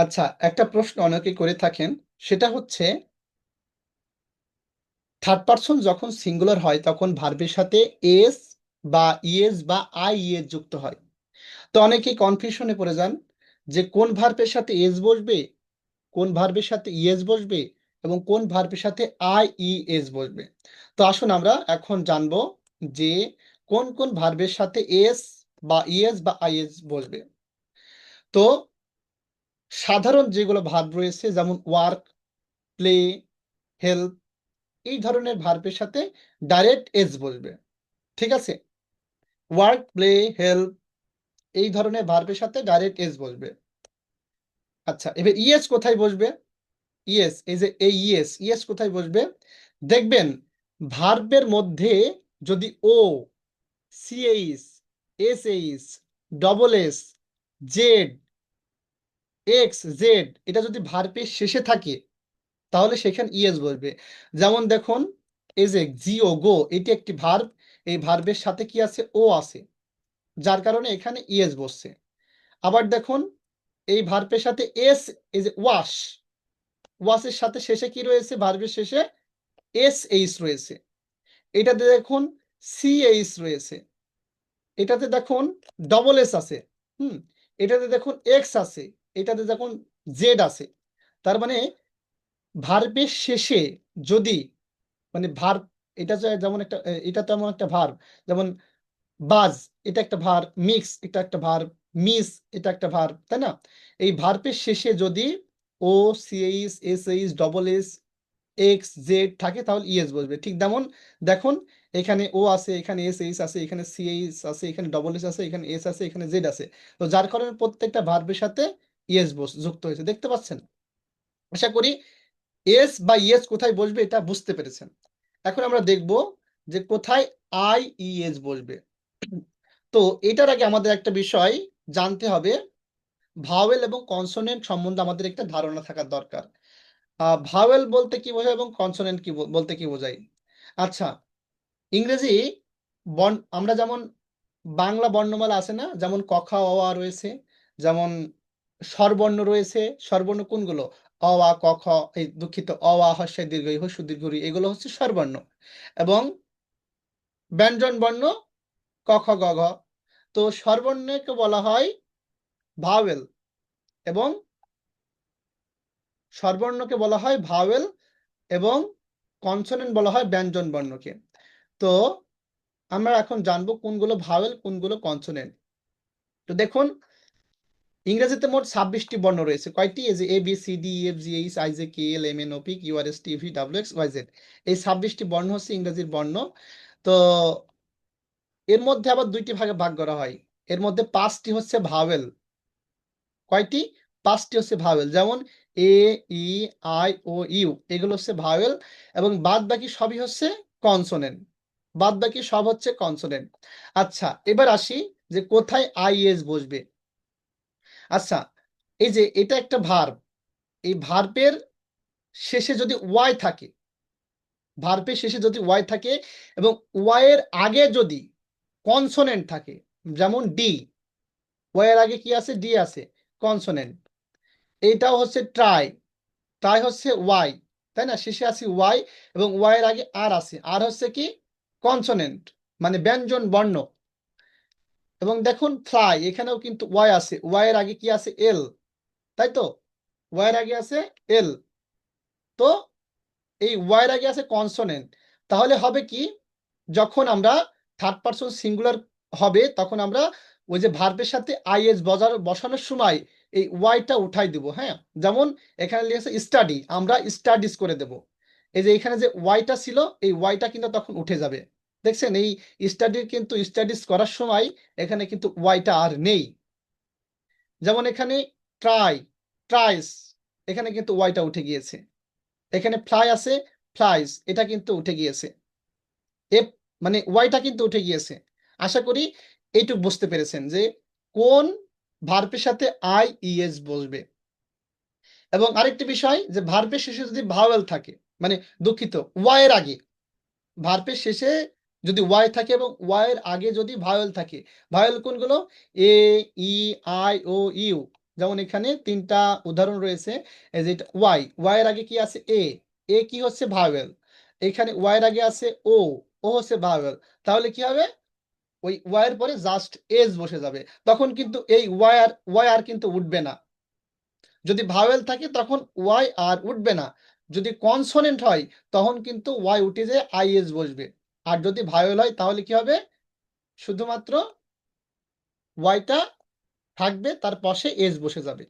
আচ্ছা একটা প্রশ্ন অনেকে করে থাকেন। সেটা হচ্ছে থার্ড পারসন যখন সিঙ্গুলার হয়, তখন ভার্বের সাথে এস বা ইএস বা আই ইএস যুক্ত হয়। তো অনেকেই কনফিউশনে পড়ে যান যে কোন ভার্বের সাথে এস বসবে, কোন ভার্বের সাথে ইএস বসবে এবং কোন ভার্বের সাথে আই ই এস বসবে। তো আসুন আমরা এখন জানব যে কোন কোন ভার্বের সাথে এস বা ইএস বা আইএস বসবে। তো সাধারণ যেগুলো ভার্ব রয়েছে, যেমন ওয়ার্ক প্লে হেল্প এই ধরনের ভার্বের সাথে ডাইরেক্ট এজ বসবে। ঠিক আছে? ওয়ার্ক প্লে হেল্প এই ধরনের ভার্বের সাথে ডাইরেক্ট এস বসবে। আচ্ছা এবার ইএস কোথায় বসবে? ইএস এই যে এই ইএস ইএস কোথায় বসবে? দেখবেন, ভার্বের মধ্যে যদি O C H S H double S Z X Z এটা যদি ভার্বের শেষে থাকে, তাহলে সেখানে ইএস বসবে যেমন দেখুন, এই যে জিও গো এটি একটি ভার্ব এই ভার্বের সাথে কি আছে? ও আছে, যার কারণে এখানে ইএস বসছে। আবার দেখুন, এই ভার্বের সাথে এস এই যে ওয়াশ ওয়াশের সাথে শেষে কি রয়েছে? ভার্বের শেষে এস এইচ রয়েছে। এটাতে দেখুন সি এইচ রয়েছে। এটাতে দেখুন ডবল এস আছে, হুম? এটাতে দেখুন এক্স আছে। এটাতে দেখুন জেড আছে। তার মানে ভার্বের শেষে যদি মানে ভার্ব এটা যেমন একটা এটা তো এমন একটা ভার্ব যেমন বাজ এটা একটা ভার মিক্স এটা একটা ভার মিস এটা একটা ভার তাই না? এই ভার্বের শেষে যদি O C H S H double S X Z থাকে, তাহলে ইএস বসবে। ঠিক যেমন দেখুন, এখানে ও আছে, এখানে এস এইচ আছে, এখানে সিএইচ আছে, এখানে ডবল এস আছে, এখানে এস আছে, এখানে জেড আছে। তো যার কারণে প্রত্যেকটা ভার্বের সাথে ইএস বস যুক্ত হয়েছে। দেখতে পাচ্ছেন? আশা করি এস বা ইএস কোথায় বসবে এটা বুঝতে পেরেছেন। এখন আমরা দেখব যে কোথায় আই ইএস বসবে। তো এটার আগে আমাদের একটা বিষয় জানতে হবে। ভাওয়েল এবং কনসোনেন্ট সম্বন্ধে আমাদের একটা ধারণা থাকার দরকার। ভাওয়েল বলতে কি বোঝায় এবং কনসোনেন্ট কি বলতে কি বোঝায়? আচ্ছা ইংরেজি আমরা যেমন বাংলা বর্ণমালা আছে না? যেমন কখা অ, আ রয়েছে। যেমন স্বরবর্ণ রয়েছে স্বরবর্ণ কোনগুলো? অ, আ, ক, খ, এই দুঃখিত, অ, আ হস্য দীর্ঘ হস্য দীর্ঘ এগুলো হচ্ছে স্বরবর্ণ এবং ব্যঞ্জন বর্ণ, ক, খ, গ, ঘ। তো স্বরবর্ণকে বলা হয় ভাওয়েল এবং স্বরবর্ণকে বলা হয় ভাওয়েল এবং কনসোনেন্ট বলা হয় ব্যঞ্জন বর্ণকে। তো আমরা এখন জানব কোনগুলো ভাওয়েল, কোনগুলো কনসোনেন্ট। তো দেখুন ইংরেজিতে মোট ছাব্বিশটি বর্ণ রয়েছে। কয়টি? এই যে A B C D F G H I J K L M N O P Q R S T V W X Y Z এই ছাব্বিশটি বর্ণ হচ্ছে ইংরেজির বর্ণ। তো এর মধ্যে আবার দুইটি ভাগে ভাগ করা হয়। এর মধ্যে পাঁচটি হচ্ছে ভাওয়েল। কয়টি? পাঁচটি হচ্ছে ভাওয়েল। যেমন এ ই আই ও ইউ এগুলো হচ্ছে ভাওয়েল এবং বাদ বাকি সবই হচ্ছে কনসোনেন্ট। বাদ বাকি সব হচ্ছে কনসোনেন্ট। আচ্ছা এবার আসি যে কোথায় আই এস বসবে। আচ্ছা এই যে এটা একটা ভার্ব এই ভার্বের শেষে যদি ওয়াই থাকে ভার্বের শেষে যদি ওয়াই থাকে এবং ওয়াই এর আগে যদি কনসোনেন্ট থাকে, যেমন ডি ওয়াই এর আগে কি আছে? ডি আছে কনসোনেন্ট এইটাও হচ্ছে ট্রাই ট্রাই হচ্ছে ওয়াই তাই না? শেষে আছে ওয়াই এবং ওয়াই এর আগে আর আছে আর হচ্ছে কি? কনসোনেন্ট মানে ব্যঞ্জন বর্ণ। এবং দেখুন ফ্লাই এখানেও কিন্তু ওয়াই আছে। ওয়াই এর আগে কি আছে? এল তাই তো? ওয়াই এর আগে আছে এল তো এই ওয়াই এর আগে আছে কনসোনেন্ট তাহলে হবে কি? যখন আমরা থার্ড পারসন সিঙ্গুলার হবে, তখন আমরা ওই যে ভার্বের সাথে আইএস বজার, বসানোর সময় এই ওয়াইটা উঠাই দিব হ্যাঁ? যেমন এখানে লিখেছে স্টাডি আমরা স্টাডিজ করে দেব। এই যে এখানে যে ওয়াইটা ছিল, এই ওয়াইটা কিন্তু তখন উঠে যাবে। দেখছেন, এই স্টাডির কিন্তু স্টাডিজ করার সময় এখানে কিন্তু ওয়াইটা আর নেই। যেমন এখানে ট্রাই ট্রাইস এখানে কিন্তু ওয়াইটা উঠে গিয়েছে। এখানে ফ্লাই আছে ফ্লাইস এটা কিন্তু উঠে গিয়েছে। এ মানে ওয়াইটা কিন্তু উঠে গিয়েছে। আশা করি এইটুকু বুঝতে পেরেছেন যে কোন ভার্পের সাথে আই ইএস বসবে। এবং আরেকটি বিষয় যে ভার্পের শেষে যদি ভাওয়েল থাকে মানে দুঃখিত ওয়াইয়ের আগে ভার্পের শেষে যদি ওয়াই থাকে এবং ওয়াইয়ের আগে যদি ভাওয়েল থাকে ভাওয়েল কোনগুলো? এ ই আই ও ইউ যেমন এখানে তিনটা উদাহরণ রয়েছে, এই যে ওয়াই ওয়াই এর আগে কি আছে? এ এ কি হচ্ছে? ভাওয়েল এখানে ওয়াই এর আগে আছে ও ও হচ্ছে ভাওয়েল তাহলে কি হবে? ওই ওয়াই এর পরে জাস্ট এস বসে যাবে। তখন কিন্তু এই ওয়াই আর ওয়াই আর কিন্তু উঠবে না। যদি ভাওয়েল থাকে, তখন ওয়াই আর উঠবে না। যদি কনসোনেন্ট হয়, তখন কিন্তু ওয়াই উঠে যায় আই এস বসবে। আর যদি ভায়োল হয়, তাহলে কি হবে? শুধুমাত্র ওয়াইটা থাকবে, তার পাশে এস বসে যাবে।